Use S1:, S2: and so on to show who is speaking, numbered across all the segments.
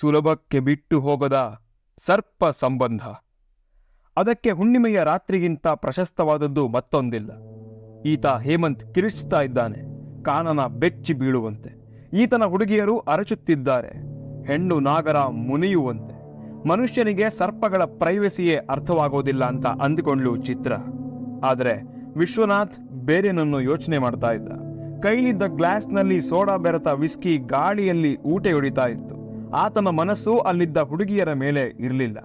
S1: ಸುಲಭಕ್ಕೆ ಬಿಟ್ಟು ಹೋಗದ ಸರ್ಪ ಸಂಬಂಧ. ಅದಕ್ಕೆ ಹುಣ್ಣಿಮೆಯ ರಾತ್ರಿಗಿಂತ ಪ್ರಶಸ್ತವಾದದ್ದು ಮತ್ತೊಂದಿಲ್ಲ. ಈತ ಹೇಮಂತ್ ಕಿರಿಚ್ತಾ ಇದ್ದಾನೆ, ಕಾನನ ಬೆಚ್ಚಿ ಬೀಳುವಂತೆ. ಈತನ ಹುಡುಗಿಯರು ಅರಚುತ್ತಿದ್ದಾರೆ, ಹೆಣ್ಣು ನಾಗರ ಮುನಿಯುವಂತೆ. ಮನುಷ್ಯನಿಗೆ ಸರ್ಪಗಳ ಪ್ರೈವಸಿಯೇ ಅರ್ಥವಾಗೋದಿಲ್ಲ ಅಂತ ಅಂದುಕೊಂಡ್ಲು ಚಿತ್ರ. ಆದರೆ ವಿಶ್ವನಾಥ್ ಬೇರೆನನ್ನು ಯೋಚನೆ ಮಾಡ್ತಾ ಇದ್ದ. ಕೈಲಿದ್ದ ಗ್ಲಾಸ್ನಲ್ಲಿ ಸೋಡಾ ಬೆರೆತ ವಿಸ್ಕಿ ಗಾಳಿಯಲ್ಲಿ ಊಟೆ ಹೊಡಿತಾ ಇತ್ತು. ಆತನ ಮನಸ್ಸು ಅಲ್ಲಿದ್ದ ಹುಡುಗಿಯರ ಮೇಲೆ ಇರಲಿಲ್ಲ.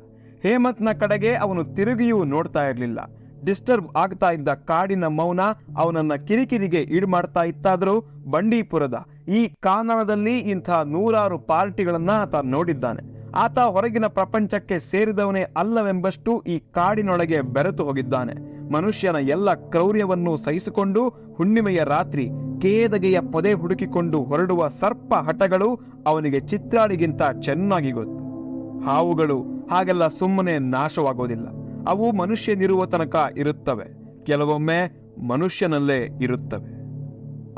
S1: ಹೇಮತ್ನ ಕಡೆಗೆ ಅವನು ತಿರುಗಿಯೂ ನೋಡ್ತಾ ಇರಲಿಲ್ಲ. ಡಿಸ್ಟರ್ಬ್ ಆಗ್ತಾ ಇದ್ದ ಕಾಡಿನ ಮೌನ ಅವನನ್ನ ಕಿರಿಕಿರಿಗೆ ಈಡ್ ಮಾಡ್ತಾ ಇತ್ತಾದರೂ ಬಂಡೀಪುರದ ಈ ಕಾನನದಲ್ಲಿ ಇಂಥ ನೂರಾರು ಪಾರ್ಟಿಗಳನ್ನ ಆತ ನೋಡಿದ್ದಾನೆ. ಆತ ಹೊರಗಿನ ಪ್ರಪಂಚಕ್ಕೆ ಸೇರಿದವನೇ ಅಲ್ಲವೆಂಬಷ್ಟು ಈ ಕಾಡಿನೊಳಗೆ ಬೆರೆತು ಹೋಗಿದ್ದಾನೆ. ಮನುಷ್ಯನ ಎಲ್ಲ ಕ್ರೌರ್ಯವನ್ನು ಸಹಿಸಿಕೊಂಡು ಹುಣ್ಣಿಮೆಯ ರಾತ್ರಿ ಕೇದಗೆಯ ಪೊದೆ ಹುಡುಕಿಕೊಂಡು ಹೊರಡುವ ಸರ್ಪ ಹಠಗಳು ಅವನಿಗೆ ಚಿತ್ರಾಡಿಗಿಂತ ಚೆನ್ನಾಗಿ ಗೊತ್ತು. ಹಾವುಗಳು ಹಾಗೆಲ್ಲ ಸುಮ್ಮನೆ ನಾಶವಾಗೋದಿಲ್ಲ. ಅವು ಮನುಷ್ಯನಿರುವ ತನಕ ಇರುತ್ತವೆ. ಕೆಲವೊಮ್ಮೆ ಮನುಷ್ಯನಲ್ಲೇ ಇರುತ್ತವೆ.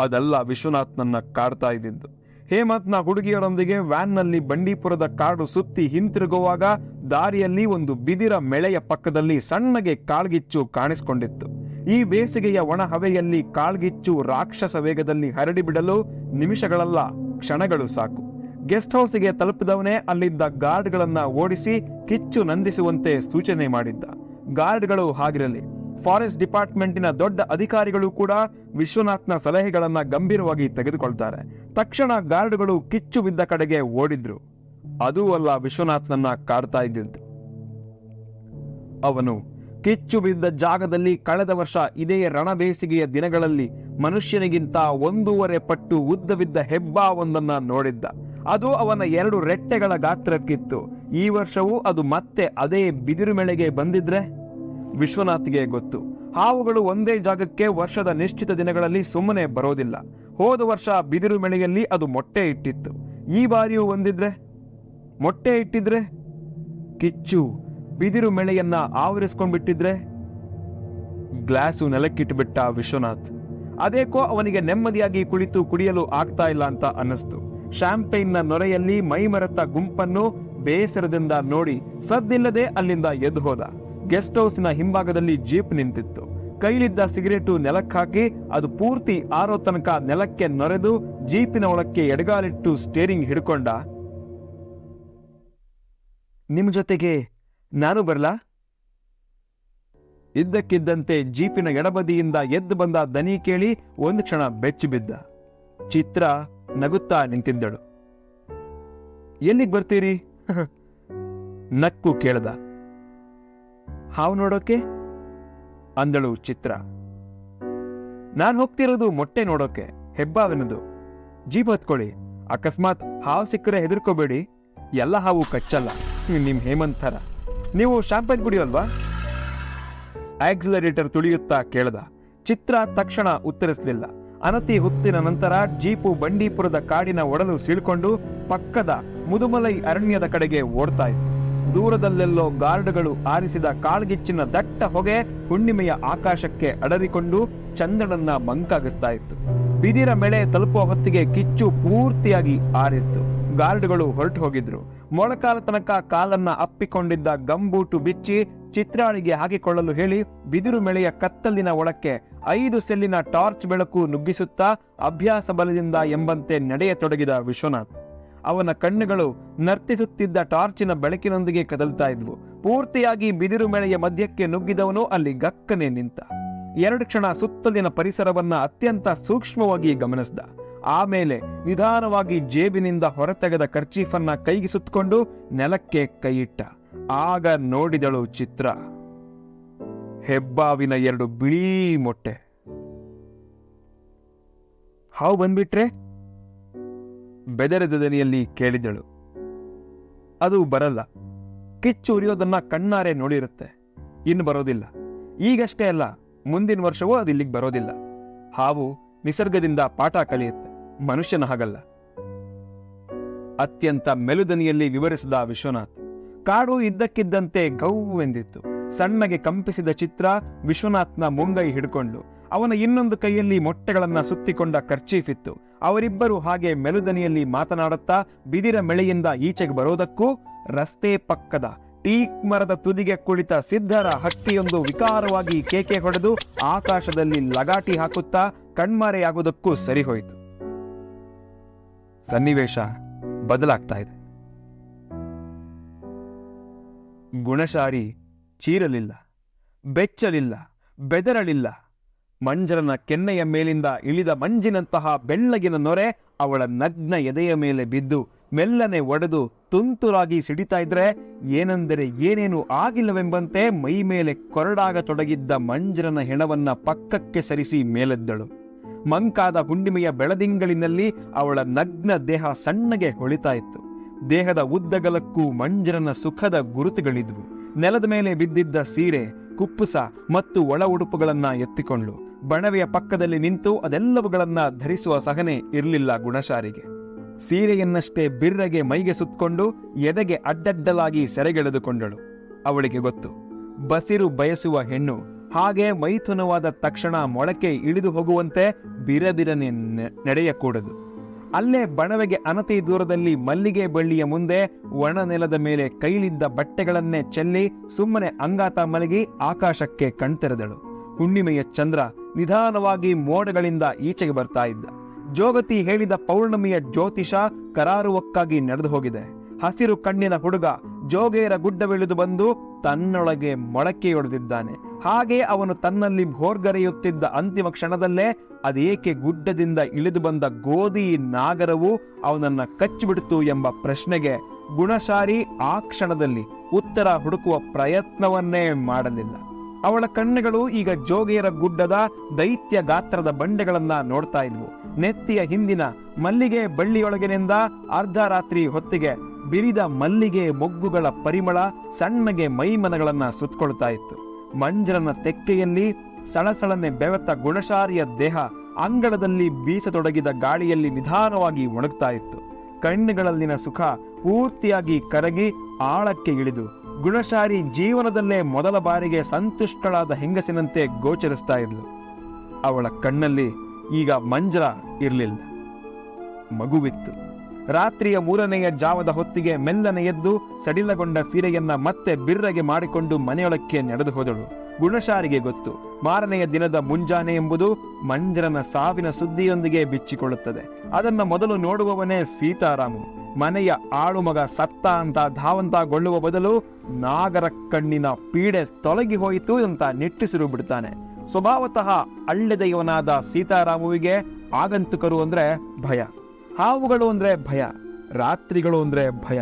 S1: ಅದೆಲ್ಲ ವಿಶ್ವನಾಥ್ನನ್ನ ಕಾಡ್ತಾ ಇದ್ದಿದ್ದು. ಹೇಮಂತ್ನ ಹುಡುಗಿಯರೊಂದಿಗೆ ವ್ಯಾನ್ನಲ್ಲಿ ಬಂಡೀಪುರದ ಕಾಡು ಸುತ್ತಿ ಹಿಂತಿರುಗುವಾಗ ದಾರಿಯಲ್ಲಿ ಒಂದು ಬಿದಿರ ಮೆಳೆಯ ಪಕ್ಕದಲ್ಲಿ ಸಣ್ಣಗೆ ಕಾಳ್ಗಿಚ್ಚು ಕಾಣಿಸಿಕೊಂಡಿತ್ತು. ಈ ಬೇಸಿಗೆಯ ಒಣ ಹವೆಯಲ್ಲಿ ಕಾಳ್ಗಿಚ್ಚು ರಾಕ್ಷಸ ವೇಗದಲ್ಲಿ ಹರಡಿಬಿಡಲು ನಿಮಿಷಗಳಲ್ಲ, ಕ್ಷಣಗಳು ಸಾಕು. ಗೆಸ್ಟ್ ಹೌಸ್ಗೆ ತಲುಪಿದವನೇ ಅಲ್ಲಿದ್ದ ಗಾರ್ಡ್ಗಳನ್ನು ಓಡಿಸಿ ಕಿಚ್ಚು ನಂದಿಸುವಂತೆ ಸೂಚನೆ ಮಾಡಿದ್ದ. ಗಾರ್ಡ್ಗಳು ಹಾಗಿರಲಿ. ಫಾರೆಸ್ಟ್ ಡಿಪಾರ್ಟ್ಮೆಂಟಿನ ದೊಡ್ಡ ಅಧಿಕಾರಿಗಳು ಕೂಡ ವಿಶ್ವನಾಥ್ನ ಸಲಹೆಗಳನ್ನು ಗಂಭೀರವಾಗಿ ತೆಗೆದುಕೊಳ್ತಾರೆ. ತಕ್ಷಣ ಗಾರ್ಡ್ಗಳು ಕಿಚ್ಚು ಬಿದ್ದ ಕಡೆಗೆ ಓಡಿದ್ರು. ಅದೂ ಅಲ್ಲ ವಿಶ್ವನಾಥ್ನನ್ನ ಕಾಡ್ತಾ ಇದ್ದಂತೆ ಅವನು ಕಿಚ್ಚು ಬಿದ್ದ ಜಾಗದಲ್ಲಿ ಕಳೆದ ವರ್ಷ ಇದೇ ರಣಬೇಸಿಗೆಯ ದಿನಗಳಲ್ಲಿ ಮನುಷ್ಯನಿಗಿಂತ ಒಂದೂವರೆ ಪಟ್ಟು ಉದ್ದವಿದ್ದ ಹೆಬ್ಬಾವೊಂದನ್ನ ನೋಡಿದ್ದ. ಅದು ಅವನ ಎರಡು ರೆಟ್ಟೆಗಳ ಗಾತ್ರಕ್ಕಿತ್ತು. ಈ ವರ್ಷವೂ ಅದು ಮತ್ತೆ ಅದೇ ಬಿದಿರು ಮೆಳೆಗೆ ಬಂದಿದ್ರೆ? ವಿಶ್ವನಾಥ್ಗೆ ಗೊತ್ತು. ಹಾವುಗಳು ಒಂದೇ ಜಾಗಕ್ಕೆ ವರ್ಷದ ನಿಶ್ಚಿತ ದಿನಗಳಲ್ಲಿ ಸುಮ್ಮನೆ ಬರೋದಿಲ್ಲ. ಹೋದ ವರ್ಷ ಬಿದಿರು ಮೆಳೆಯಲ್ಲಿ ಅದು ಮೊಟ್ಟೆ ಇಟ್ಟಿತ್ತು. ಈ ಬಾರಿಯೂ ಒಂದಿದ್ರೆ? ಮೊಟ್ಟೆ ಇಟ್ಟಿದ್ರೆ? ಕಿಚ್ಚು, ಬಿದಿರು ಮೆಳೆಯನ್ನ ಆವರಿಸ್ಕೊಂಡ್ಬಿಟ್ಟಿದ್ರೆ? ಗ್ಲಾಸು ನೆಲಕ್ಕಿಟ್ಬಿಟ್ಟ ವಿಶ್ವನಾಥ್. ಅದೇಕೋ ಅವನಿಗೆ ನೆಮ್ಮದಿಯಾಗಿ ಕುಳಿತು ಕುಡಿಯಲು ಆಗ್ತಾ ಇಲ್ಲ ಅಂತ ಅನ್ನಿಸ್ತು. ಶಾಂಪೈನ್ನ ನೊರೆಯಲ್ಲಿ ಮೈಮರೆತ ಗುಂಪನ್ನು ಬೇಸರದಿಂದ ನೋಡಿ ಸದ್ದಿಲ್ಲದೆ ಅಲ್ಲಿಂದ ಎದ್ದು ಹೋದ. ಗೆಸ್ಟ್ ಹೌಸ್ನ ಹಿಂಭಾಗದಲ್ಲಿ ಜೀಪ್ ನಿಂತಿತ್ತು. ಕೈಲಿದ್ದ ಸಿಗರೇಟು ನೆಲಕ್ಕಾಕಿ ಅದು ಪೂರ್ತಿ ಆರೋ ತನಕ ನೆಲಕ್ಕೆ ನೊರೆದು ಜೀಪಿನ ಒಳಕ್ಕೆ ಎಡಗಾಲಿಟ್ಟು ಸ್ಟೇರಿಂಗ್ ಹಿಡ್ಕೊಂಡ. ನಿಮ್ ಜೊತೆಗೆ ನಾನು ಬರಲಾ? ಇದ್ದಕ್ಕಿದ್ದಂತೆ ಜೀಪಿನ ಎಡಬದಿಯಿಂದ ಎದ್ದು ಬಂದ ದನಿ ಕೇಳಿ ಒಂದು ಕ್ಷಣ ಬೆಚ್ಚಿ ಬಿದ್ದ. ಚಿತ್ರ ನಗುತ್ತಾ ನಿಂತಿದ್ದಳು. ಎಲ್ಲಿಗೆ ಬರ್ತೀರಿ? ನಕ್ಕು ಕೇಳ್ದ. ಹಾವು ನೋಡೋಕೆ? ಅಂದಳು ಚಿತ್ರ. ನಾನು ಹೋಗ್ತಿರೋದು ಮೊಟ್ಟೆ ನೋಡೋಕೆ, ಹೆಬ್ಬಾವೆನದು. ಜೀಪ್ ಹೊತ್ಕೊಳ್ಳಿ. ಅಕಸ್ಮಾತ್ ಹಾವು ಸಿಕ್ಕರೆ ಹೆದರ್ಕೋಬೇಡಿ. ಎಲ್ಲ ಹಾವು ಕಚ್ಚಲ್ಲ. ನಿಮ್ ಹೇಮಂತ್ ಥರ ನೀವು ಶಾಂಪನ್ ಕುಡಿಯೋಲ್ವಾ? ಆಕ್ಸಿಲರೇಟರ್ ತುಳಿಯುತ್ತಾ ಕೇಳ್ದ. ಚಿತ್ರ ತಕ್ಷಣ ಉತ್ತರಿಸಲಿಲ್ಲ. ಅನತಿ ಹೊತ್ತಿನ ನಂತರ ಜೀಪು ಬಂಡೀಪುರದ ಕಾಡಿನ ಒಡಲು ಸೀಳ್ಕೊಂಡು ಪಕ್ಕದ ಮುದುಮಲೈ ಅರಣ್ಯದ ಕಡೆಗೆ ಓಡ್ತಾ ಇತ್ತು. ದೂರದಲ್ಲೆಲ್ಲೋ ಗಾರ್ಡ್ಗಳು ಆರಿಸಿದ ಕಾಳ್ಗಿಚ್ಚಿನ ದಟ್ಟ ಹೊಗೆ ಹುಣ್ಣಿಮೆಯ ಆಕಾಶಕ್ಕೆ ಅಡರಿಕೊಂಡು ಚಂದ್ರನನ್ನ ಮಂಕಾಗಿಸ್ತಾ ಇತ್ತು. ಬಿದಿರ ಮೇಲೆ ತಲುಪುವ ಹೊತ್ತಿಗೆ ಕಿಚ್ಚು ಪೂರ್ತಿಯಾಗಿ ಆರಿತ್ತು. ಗಾರ್ಡ್ಗಳು ಹೊರಟು ಹೋಗಿದ್ರು. ಮೊಳಕಾಲ ತನಕ ಕಾಲನ್ನ ಅಪ್ಪಿಕೊಂಡಿದ್ದ ಗಂಬೂಟು ಬಿಚ್ಚಿ ಚಿತ್ರಾಳಿಗೆ ಹಾಕಿಕೊಳ್ಳಲು ಹೇಳಿ ಬಿದಿರು ಮೇಳೆಯ ಕತ್ತಲಿನ ಒಳಕ್ಕೆ ಐದು ಸೆಲ್ಲಿನ ಟಾರ್ಚ್ ಬೆಳಕು ನುಗ್ಗಿಸುತ್ತಾ ಅಭ್ಯಾಸ ಬಲದಿಂದ ಎಂಬಂತೆ ನಡೆಯತೊಡಗಿದ ವಿಶ್ವನಾಥ್. ಅವನ ಕಣ್ಣುಗಳು ನರ್ತಿಸುತ್ತಿದ್ದ ಟಾರ್ಚಿನ ಬೆಳಕಿನೊಂದಿಗೆ ಕದಲ್ತಾ ಇದ್ವು. ಪೂರ್ತಿಯಾಗಿ ಬಿದಿರು ಮೇಳೆಯ ಮಧ್ಯಕ್ಕೆ ನುಗ್ಗಿದವನು ಅಲ್ಲಿ ಗಕ್ಕನೆ ನಿಂತ. ಎರಡು ಕ್ಷಣ ಸುತ್ತಲಿನ ಪರಿಸರವನ್ನ ಅತ್ಯಂತ ಸೂಕ್ಷ್ಮವಾಗಿ ಗಮನಿಸಿದ. ಆಮೇಲೆ ನಿಧಾನವಾಗಿ ಜೇಬಿನಿಂದ ಹೊರತೆಗೆದ ಕರ್ಚೀಫನ್ನ ಕೈಗೆ ಸುತ್ತಕೊಂಡು ನೆಲಕ್ಕೆ ಕೈಯಿಟ್ಟ. ಆಗ ನೋಡಿದಳು ಚಿತ್ರ. ಹೆಬ್ಬಾವಿನ ಎರಡು ಬಿಳಿ ಮೊಟ್ಟೆ. ಹಾವು ಬಂದ್ಬಿಟ್ರೆ? ಬೆದರಿದ ದನಿಯಲ್ಲಿ ಕೇಳಿದಳು. ಅದು ಬರಲ್ಲ. ಕಿಚ್ಚು ಉರಿಯೋದನ್ನ ಕಣ್ಣಾರೆ ನೋಡಿರುತ್ತೆ. ಇನ್ನು ಬರೋದಿಲ್ಲ. ಈಗಷ್ಟೇ ಅಲ್ಲ, ಮುಂದಿನ ವರ್ಷವೂ ಅದು ಇಲ್ಲಿಗೆ ಬರೋದಿಲ್ಲ. ಹಾವು ನಿಸರ್ಗದಿಂದ ಪಾಠ ಕಲಿಯುತ್ತೆ. ಮನುಷ್ಯನ ಹಾಗಲ್ಲ. ಅತ್ಯಂತ ಮೆಲುದನಿಯಲ್ಲಿ ವಿವರಿಸಿದ ವಿಶ್ವನಾಥ್, ಕಾಡು ಇದ್ದಕ್ಕಿದ್ದಂತೆ ಗೌವೆಂದಿತ್ತು ಸಣ್ಣಗೆ ಕಂಪಿಸಿದ ಚಿತ್ರ ವಿಶ್ವನಾಥ್ನ ಮುಂಗೈ ಹಿಡ್ಕೊಂಡು ಅವನ ಇನ್ನೊಂದು ಕೈಯಲ್ಲಿ ಮೊಟ್ಟೆಗಳನ್ನ ಸುತ್ತಿಕೊಂಡ ಕರ್ಚೀಫ್ ಇತ್ತು. ಅವರಿಬ್ಬರು ಹಾಗೆ ಮೆಲುದನಿಯಲ್ಲಿ ಮಾತನಾಡುತ್ತಾ ಬಿದಿರ ಮೆಳೆಯಿಂದ ಈಚೆಗೆ ಬರೋದಕ್ಕೂ ರಸ್ತೆ ಪಕ್ಕದ ಟೀಕ್ ಮರದ ತುದಿಗೆ ಕುಳಿತ ಸಿದ್ಧರ ಹಟ್ಟಿಯೊಂದು ವಿಕಾರವಾಗಿ ಕೇಕೆ ಹೊಡೆದು ಆಕಾಶದಲ್ಲಿ ಲಗಾಟಿ ಹಾಕುತ್ತಾ ಕಣ್ಮರೆಯಾಗುವುದಕ್ಕೂ ಸರಿಹೋಯಿತು. ಸನ್ನಿವೇಶ ಬದಲಾಗ್ತಾ ಇದೆ. ಗುಣಶಾರಿ ಚೀರಲಿಲ್ಲ, ಬೆಚ್ಚಲಿಲ್ಲ, ಬೆದರಲಿಲ್ಲ ಮಂಜರನ ಕೆನ್ನೆಯ ಮೇಲಿಂದ ಇಳಿದ ಮಂಜಿನಂತಹ ಬೆಳ್ಳಗಿನ ನೊರೆ ಅವಳ ನಗ್ನ ಎದೆಯ ಮೇಲೆ ಬಿದ್ದು ಮೆಲ್ಲನೆ ಒಡೆದು ತುಂತುರಾಗಿ ಸಿಡಿತಾ ಇದ್ರೆ ಏನೆಂದರೆ ಏನೇನು ಆಗಿಲ್ಲವೆಂಬಂತೆ ಮೈ ಮೇಲೆ ಕೊರಡಾಗತೊಡಗಿದ್ದ ಮಂಜರನ ಹೆಣವನ್ನ ಪಕ್ಕಕ್ಕೆ ಸರಿಸಿ ಮೇಲೆದ್ದಳು. ಮಂಕಾದ ಹುಣ್ಣಿಮೆಯ ಬೆಳದಿಂಗಳಿನಲ್ಲಿ ಅವಳ ನಗ್ನ ದೇಹ ಸಣ್ಣಗೆ ಹೊಳಿತಾ ಇತ್ತು. ದೇಹದ ಉದ್ದಗಲಕ್ಕೂ ಮಂಜರನ ಸುಖದ ಗುರುತುಗಳಿದ್ವು. ನೆಲದ ಮೇಲೆ ಬಿದ್ದಿದ್ದ ಸೀರೆ, ಕುಪ್ಪುಸ ಮತ್ತು ಒಳ ಉಡುಪುಗಳನ್ನ ಎತ್ತಿಕೊಂಡ್ಳು. ಬಣವೆಯ ಪಕ್ಕದಲ್ಲಿ ನಿಂತು ಅದೆಲ್ಲವುಗಳನ್ನ ಧರಿಸುವ ಸಹನೆ ಇರಲಿಲ್ಲ ಗುಣಶಾರಿಗೆ. ಸೀರೆಯನ್ನಷ್ಟೇ ಬಿರ್ರಗೆ ಮೈಗೆ ಸುತ್ತಕೊಂಡು ಎದೆಗೆ ಅಡ್ಡಡ್ಡಲಾಗಿ ಸೆರೆಗೆಳೆದುಕೊಂಡಳು. ಅವಳಿಗೆ ಗೊತ್ತು, ಬಸಿರು ಬಯಸುವ ಹೆಣ್ಣು ಹಾಗೆ ಮೈಥುನವಾದ ತಕ್ಷಣ ಮೊಳಕೆ ಇಳಿದು ಹೋಗುವಂತೆ ಬಿರಬಿರನೆ ನಡೆಯಕೂಡದು. ಅಲ್ಲೇ ಬಣವೆಗೆ ಅನತಿ ದೂರದಲ್ಲಿ ಮಲ್ಲಿಗೆ ಬಳ್ಳಿಯ ಮುಂದೆ ಒಣ ನೆಲದ ಮೇಲೆ ಕೈಲಿದ್ದ ಬಟ್ಟೆಗಳನ್ನೇ ಚೆಲ್ಲಿ ಸುಮ್ಮನೆ ಅಂಗಾತ ಮಲಗಿ ಆಕಾಶಕ್ಕೆ ಕಣ್ತೆರೆದಳು. ಹುಣ್ಣಿಮೆಯ ಚಂದ್ರ ನಿಧಾನವಾಗಿ ಮೋಡಗಳಿಂದ ಈಚೆಗೆ ಬರ್ತಾ ಇದ್ದ. ಜೋಗತಿ ಹೇಳಿದ ಪೌರ್ಣಮಿಯ ಜ್ಯೋತಿಷ ಕರಾರುವಕ್ಕಾಗಿ ನಡೆದು ಹೋಗಿದೆ. ಹಸಿರು ಕಣ್ಣಿನ ಹುಡುಗ ಜೋಗೇರ ಗುಡ್ಡವಿಳಿದು ಬಂದು ತನ್ನೊಳಗೆ ಮೊಳಕೆಯೊಡೆದಿದ್ದಾನೆ. ಹಾಗೆ ಅವನು ತನ್ನಲ್ಲಿ ಭೋರ್ಗರೆಯುತ್ತಿದ್ದ ಅಂತಿಮ ಕ್ಷಣದಲ್ಲೇ ಅದೇಕೆ ಗುಡ್ಡದಿಂದ ಇಳಿದು ಬಂದ ಗೋಧಿ ನಾಗರವು ಅವನನ್ನ ಕಚ್ಚಿಬಿಡ್ತು ಎಂಬ ಪ್ರಶ್ನೆಗೆ ಗುಣಶಾರಿ ಆ ಕ್ಷಣದಲ್ಲಿ ಉತ್ತರ ಹುಡುಕುವ ಪ್ರಯತ್ನವನ್ನೇ ಮಾಡಲಿಲ್ಲ. ಅವಳ ಕಣ್ಣುಗಳು ಈಗ ಜೋಗೇರ ಗುಡ್ಡದ ದೈತ್ಯ ಗಾತ್ರದ ಬಂಡೆಗಳನ್ನ ನೋಡ್ತಾ ಇದ್ವು. ನೆತ್ತಿಯ ಹಿಂದಿನ ಮಲ್ಲಿಗೆ ಬಳ್ಳಿಯೊಳಗಿನಿಂದ ಅರ್ಧ ರಾತ್ರಿ ಹೊತ್ತಿಗೆ ಬಿರಿದ ಮಲ್ಲಿಗೆ ಮೊಗ್ಗುಗಳ ಪರಿಮಳ ಸಣ್ಣಗೆ ಮೈಮನಗಳನ್ನ ಸುತ್ತಕೊಳ್ತಾ ಇತ್ತು. ಮಂಜರನ ತೆಕ್ಕೆಯಲ್ಲಿ ಸಳಸಳನೆ ಬೆವತ್ತ ಗುಣಶಾರಿಯ ದೇಹ ಅಂಗಳದಲ್ಲಿ ಬೀಸತೊಡಗಿದ ಗಾಳಿಯಲ್ಲಿ ನಿಧಾನವಾಗಿ ಒಣಗ್ತಾ ಇತ್ತು. ಕಣ್ಣುಗಳಲ್ಲಿನ ಸುಖ ಪೂರ್ತಿಯಾಗಿ ಕರಗಿ ಆಳಕ್ಕೆ ಇಳಿದು ಗುಣಶಾರಿ ಜೀವನದಲ್ಲೇ ಮೊದಲ ಬಾರಿಗೆ ಸಂತುಷ್ಟಳಾದ ಹೆಂಗಸಿನಂತೆ ಗೋಚರಿಸ್ತಾ ಇದ್ಲು. ಅವಳ ಕಣ್ಣಲ್ಲಿ ಈಗ ಮಂಜರ ಇರಲಿಲ್ಲ. ಮಗುವಿತ್ತು. ರಾತ್ರಿಯ ಮೂರನೆಯ ಜಾವದ ಹೊತ್ತಿಗೆ ಮೆಲ್ಲನೆ ಎದ್ದು ಸಡಿಲಗೊಂಡ ಸೀರೆಯನ್ನ ಮತ್ತೆ ಬಿರ್ರಗೆ ಮಾಡಿಕೊಂಡು ಮನೆಯೊಳಕ್ಕೆ ನಡೆದು ಹೋದಳು. ಗುಣಶಾರಿಗೆ ಗೊತ್ತು, ಮಾರನೆಯ ದಿನದ ಮುಂಜಾನೆ ಎಂಬುದು ಮಂಜರನ ಸಾವಿನ ಸುದ್ದಿಯೊಂದಿಗೆ ಬಿಚ್ಚಿಕೊಳ್ಳುತ್ತದೆ. ಅದನ್ನ ಮೊದಲು ನೋಡುವವನೇ ಸೀತಾರಾಮು. ಮನೆಯ ಆಳುಮಗ ಸತ್ತ ಅಂತ ಧಾವಂತಗೊಳ್ಳುವ ಬದಲು ನಾಗರ ಕಣ್ಣಿನ ಪೀಡೆ ತೊಲಗಿ ಹೋಯಿತು ಅಂತ ನಿಟ್ಟಿಸಿರು ಬಿಡ್ತಾನೆ. ಸ್ವಭಾವತಃ ಅಳ್ಳೆದೆಯವನಾದ ಸೀತಾರಾಮುವಿಗೆ ಆಗಂತುಕರು ಅಂದ್ರೆ ಭಯ, ಹಾವುಗಳು ಅಂದ್ರೆ ಭಯ, ರಾತ್ರಿಗಳು ಅಂದ್ರೆ ಭಯ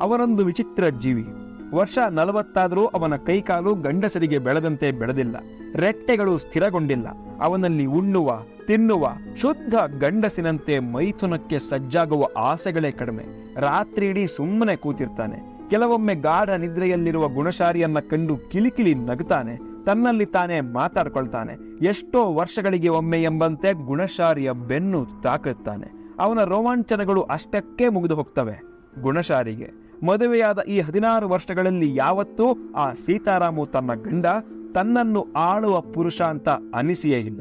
S1: ಅವರೊಂದು ವಿಚಿತ್ರ ಜೀವಿ. ವರ್ಷ ನಲವತ್ತಾದರೂ ಅವನ ಕೈಕಾಲು ಗಂಡಸರಿಗೆ ಬೆಳೆದಂತೆ ಬೆಳೆದಿಲ್ಲ. ರೆಟ್ಟೆಗಳು ಸ್ಥಿರಗೊಂಡಿಲ್ಲ. ಅವನಲ್ಲಿ ಉಣ್ಣುವ, ತಿನ್ನುವ, ಶುದ್ಧ ಗಂಡಸಿನಂತೆ ಮೈಥುನಕ್ಕೆ ಸಜ್ಜಾಗುವ ಆಸೆಗಳೇ ಕಡಿಮೆ. ರಾತ್ರಿ ಇಡೀ ಸುಮ್ಮನೆ ಕೂತಿರ್ತಾನೆ. ಕೆಲವೊಮ್ಮೆ ಗಾಢ ನಿದ್ರೆಯಲ್ಲಿರುವ ಗುಣಶಾರಿಯನ್ನ ಕಂಡು ಕಿಲಿಕಿಲಿ ನಗುತ್ತಾನೆ. ತನ್ನಲ್ಲಿ ತಾನೇ ಮಾತಾಡ್ಕೊಳ್ತಾನೆ. ಎಷ್ಟೋ ವರ್ಷಗಳಿಗೆ ಒಮ್ಮೆ ಎಂಬಂತೆ ಗುಣಶಾರಿಯ ಬೆನ್ನು ತಾಕುತ್ತಾನೆ. ಅವನ ರೋಮಾಂಚನಗಳು ಅಷ್ಟಕ್ಕೆ ಮುಗಿದು ಹೋಗ್ತವೆ. ಗುಣಶಾರಿಗೆ ಮದುವೆಯಾದ ಈ ಹದಿನಾರು ವರ್ಷಗಳಲ್ಲಿ ಯಾವತ್ತೂ ಆ ಸೀತಾರಾಮು ತನ್ನ ಗಂಡ ತನ್ನನ್ನು ಆಳುವ ಪುರುಷ ಅಂತ ಅನಿಸಿಯೇ ಇಲ್ಲ.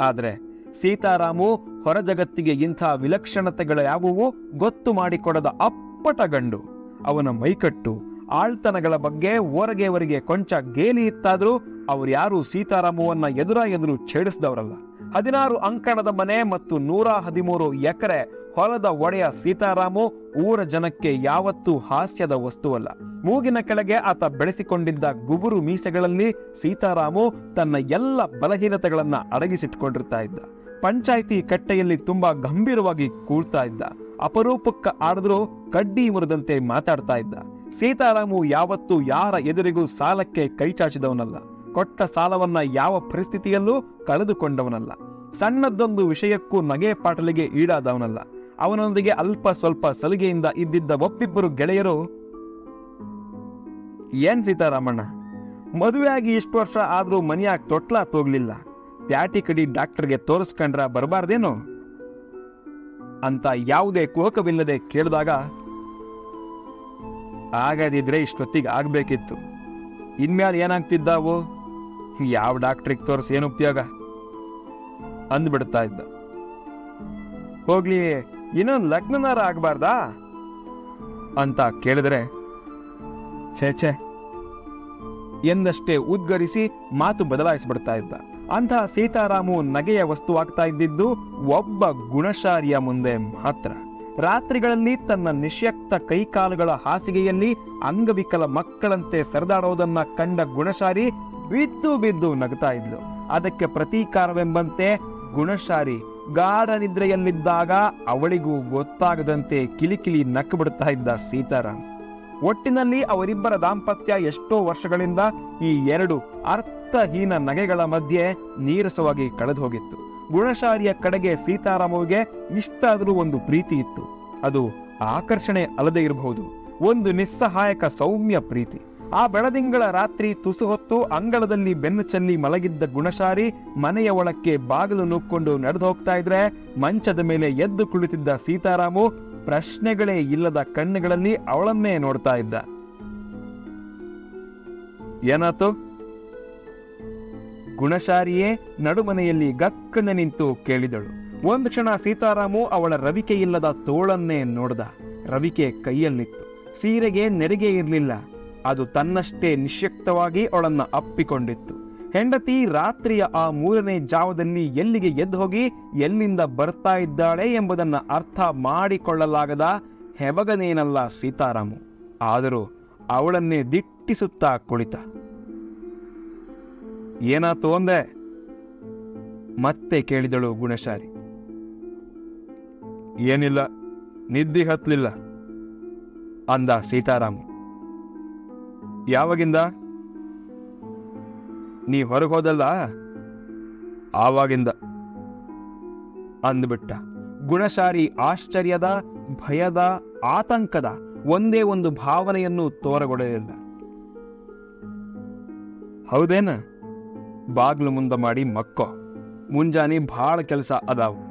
S1: ಆದರೆ ಸೀತಾರಾಮು ಹೊರ ಜಗತ್ತಿಗೆ ಇಂಥ ವಿಲಕ್ಷಣತೆಗಳ ಯಾವುವು? ಗೊತ್ತು ಮಾಡಿಕೊಡದ ಅಪ್ಪಟ ಗಂಡು. ಅವನ ಮೈಕಟ್ಟು, ಆಳ್ತನಗಳ ಬಗ್ಗೆ ಓರಗೆಯವರಿಗೆ ಕೊಂಚ ಗೇಲಿ ಇತ್ತಾದರೂ ಇತ್ತಾದ್ರೂ ಯಾರು ಸೀತಾರಾಮುವನ್ನ ಎದುರ ಎದುರು ಛೇಡಿಸಿದವರಲ್ಲ. ಹದಿನಾರು ಅಂಕಣದ ಮನೆ ಮತ್ತು ನೂರ ಹದಿಮೂರು ಎಕರೆ ಹೊಲದ ಒಡೆಯ ಸೀತಾರಾಮು ಊರ ಜನಕ್ಕೆ ಯಾವತ್ತೂ ಹಾಸ್ಯದ ವಸ್ತುವಲ್ಲ. ಮೂಗಿನ ಕೆಳಗೆ ಆತ ಬೆಳೆಸಿಕೊಂಡಿದ್ದ ಗುಬುರು ಮೀಸೆಗಳಲ್ಲಿ ಸೀತಾರಾಮು ತನ್ನ ಎಲ್ಲ ಬಲಹೀನತೆಗಳನ್ನ ಅಡಗಿಸಿಟ್ಕೊಂಡಿರ್ತಾ ಇದ್ದ. ಪಂಚಾಯಿತಿ ಕಟ್ಟೆಯಲ್ಲಿ ತುಂಬಾ ಗಂಭೀರವಾಗಿ ಕೂಡ್ತಾ ಇದ್ದ. ಅಪರೂಪಕ್ಕ ಆಡಿದ್ರೂ ಕಡ್ಡಿ ಮುರಿದಂತೆ ಮಾತಾಡ್ತಾ ಇದ್ದ. ಸೀತಾರಾಮು ಯಾವತ್ತೂ ಯಾರ ಎದುರಿಗೂ ಸಾಲಕ್ಕೆ ಕೈಚಾಚಿದವನಲ್ಲ. ಕೊಟ್ಟ ಸಾಲವನ್ನ ಯಾವ ಪರಿಸ್ಥಿತಿಯಲ್ಲೂ ಕಳೆದುಕೊಂಡವನಲ್ಲ. ಸಣ್ಣದೊಂದು ವಿಷಯಕ್ಕೂ ನಗೆ ಪಾಟಲಿಗೆ ಈಡಾದವನಲ್ಲ. ಅವನೊಂದಿಗೆ ಅಲ್ಪ ಸ್ವಲ್ಪ ಸಲಿಗೆಯಿಂದ ಇದ್ದಿದ್ದ ಒಪ್ಪಿಬ್ಬರು ಗೆಳೆಯರು, ಏನ್ ಸೀತಾರಾಮಣ್ಣ? ಮದುವೆಯಾಗಿ ಇಷ್ಟು ವರ್ಷ ಆದರೂ ಮನೆಯಾಗ ತೊಟ್ಲ ತೋಗ್ಲಿಲ್ಲ. ಪ್ಯಾಟಿ ಕಡಿ ಡಾಕ್ಟರ್ಗೆ ತೋರಿಸ್ಕೊಂಡ್ರ ಬರಬಾರ್ದೇನು? ಅಂತ ಯಾವುದೇ ಕುಹಕವಿಲ್ಲದೆ ಕೇಳಿದಾಗ, ಆಗದಿದ್ರೆ ಇಷ್ಟೊತ್ತಿಗೆ ಆಗಬೇಕಿತ್ತು. ಇನ್ಮ್ಯಾಲ ಏನಾಗ್ತಿದ್ದಾವೋ? ಯಾವ ಡಾಕ್ಟ್ರಿಗೆ ತೋರಿಸಿ ಏನು ಉಪಯೋಗ? ಅಂದ್ಬಿಡ್ತಾ ಇದ್ದ. ಹೋಗ್ಲಿ ಇನ್ನೊಂದು ಲಗ್ನನಾರ ಆಗಬಾರ್ದಾ? ಅಂತ ಕೇಳಿದ್ರೆ, ಛೇ ಛೇ, ಎಂದಷ್ಟೇ ಉದ್ಗರಿಸಿ ಮಾತು ಬದಲಾಯಿಸಿಬಿಡ್ತಾ ಇದ್ದ. ಅಂತಹ ಸೀತಾರಾಮು ನಗೆಯ ವಸ್ತುವಾಗ್ತಾ ಇದ್ದಿದ್ದು ಒಬ್ಬ ಗುಣಶಾರಿಯ ಮುಂದೆ ಮಾತ್ರ. ರಾತ್ರಿಗಳಲ್ಲಿ ತನ್ನ ನಿಶ್ಯಕ್ತ ಕೈಕಾಲುಗಳ ಹಾಸಿಗೆಯಲ್ಲಿ ಅಂಗವಿಕಲ ಮಕ್ಕಳಂತೆ ಸರಿದಾಡೋದನ್ನ ಕಂಡ ಗುಣಶಾರಿ ಬಿದ್ದು ಬಿದ್ದು ನಗ್ತಾ ಇದ್ಲು. ಅದಕ್ಕೆ ಪ್ರತೀಕಾರವೆಂಬಂತೆ ಗುಣಶಾರಿ ಗಾಢ ನಿದ್ರೆಯಲ್ಲಿದ್ದಾಗ ಅವಳಿಗೂ ಗೊತ್ತಾಗದಂತೆ ಕಿಲಿಕಿಲಿ ನಕ್ಕು ಬಿಡುತ್ತಾ ಇದ್ದ ಸೀತಾರಾಮ್. ಒಟ್ಟಿನಲ್ಲಿ ಅವರಿಬ್ಬರ ದಾಂಪತ್ಯ ಎಷ್ಟೋ ವರ್ಷಗಳಿಂದ ಈ ಎರಡು ಅರ್ಥಹೀನ ನಗೆಗಳ ಮಧ್ಯೆ ನೀರಸವಾಗಿ ಕಳೆದು ಹೋಗಿತ್ತು ಗುಣಶಾರಿಯ ಕಡೆಗೆ ಸೀತಾರಾಮುವಿಗೆ ಇಷ್ಟಾದರೂ ಒಂದು ಪ್ರೀತಿ ಇತ್ತು. ಅದು ಆಕರ್ಷಣೆ ಅಲ್ಲದೆ ಇರಬಹುದು. ಒಂದು ನಿಸ್ಸಹಾಯಕ ಸೌಮ್ಯ ಪ್ರೀತಿ. ಆ ಬೆಳದಿಂಗಳ ರಾತ್ರಿ ತುಸು ಹೊತ್ತು ಅಂಗಳದಲ್ಲಿ ಬೆನ್ನು ಚೆಲ್ಲಿ ಮಲಗಿದ್ದ ಗುಣಶಾರಿ ಮನೆಯ ಒಳಕ್ಕೆ ಬಾಗಿಲು ನೂಕ್ಕೊಂಡು ನಡೆದು ಹೋಗ್ತಾ ಇದ್ರೆ ಮಂಚದ ಮೇಲೆ ಎದ್ದು ಕುಳಿತಿದ್ದ ಸೀತಾರಾಮು ಪ್ರಶ್ನೆಗಳೇ ಇಲ್ಲದ ಕಣ್ಣುಗಳಲ್ಲಿ ಅವಳನ್ನೇ ನೋಡ್ತಾ ಇದ್ದ. ಏನಾತು? ಗುಣಶಾರಿಯೇ ನಡುಮನೆಯಲ್ಲಿ ಗಕ್ಕನೆ ನಿಂತು ಕೇಳಿದಳು. ಒಂದು ಕ್ಷಣ ಸೀತಾರಾಮು ಅವಳ ರವಿಕೆ ಇಲ್ಲದ ತೋಳನ್ನೇ ನೋಡ್ದ. ರವಿಕೆ ಕೈಯಲ್ಲಿತ್ತು. ಸೀರೆಗೆ ನೆರಿಗೆ ಇರಲಿಲ್ಲ ಅದು ತನ್ನಷ್ಟೇ ನಿಶ್ಯಕ್ತವಾಗಿ ಅವಳನ್ನು ಅಪ್ಪಿಕೊಂಡಿತ್ತು. ಹೆಂಡತಿ ರಾತ್ರಿಯ ಆ ಮೂರನೇ ಜಾವದಲ್ಲಿ ಎಲ್ಲಿಗೆ ಎದ್ದು ಹೋಗಿ, ಎಲ್ಲಿಂದ ಬರ್ತಾ ಇದ್ದಾಳೆ ಎಂಬುದನ್ನು ಅರ್ಥ ಮಾಡಿಕೊಳ್ಳಲಾಗದ ಹೆಬಗನೇನಲ್ಲ ಸೀತಾರಾಮು. ಆದರೂ ಅವಳನ್ನೇ ದಿಟ್ಟಿಸುತ್ತಾ ಕುಳಿತ. ಏನಾತು ಅಂದೆ? ಮತ್ತೆ ಕೇಳಿದಳು ಗುಣಶಾರಿ ಏನಿಲ್ಲ, ನಿದ್ದೆ ಹತ್ತಲಿಲ್ಲ ಅಂದ ಸೀತಾರಾಮು. ಯಾವಾಗಿಂದ? ನೀ ಹೊರಗೆ ಹೋದಲ್ಲ? ಆವಾಗಿಂದ. ಅಂದ್ಬಿಟ್ಟ. ಗುಣಶಾರಿ ಆಶ್ಚರ್ಯದ, ಭಯದ, ಆತಂಕದ ಒಂದೇ ಒಂದು ಭಾವನೆಯನ್ನು ತೋರಗೊಡಲಿಲ್ಲ. ಹೌದೇನ? ಬಾಗ್ಲು ಮುಂದ ಮಾಡಿ ಮಕ್ಕೋ. ಮುಂಜಾನೆ ಭಾಳ ಕೆಲಸ ಅದಾವು.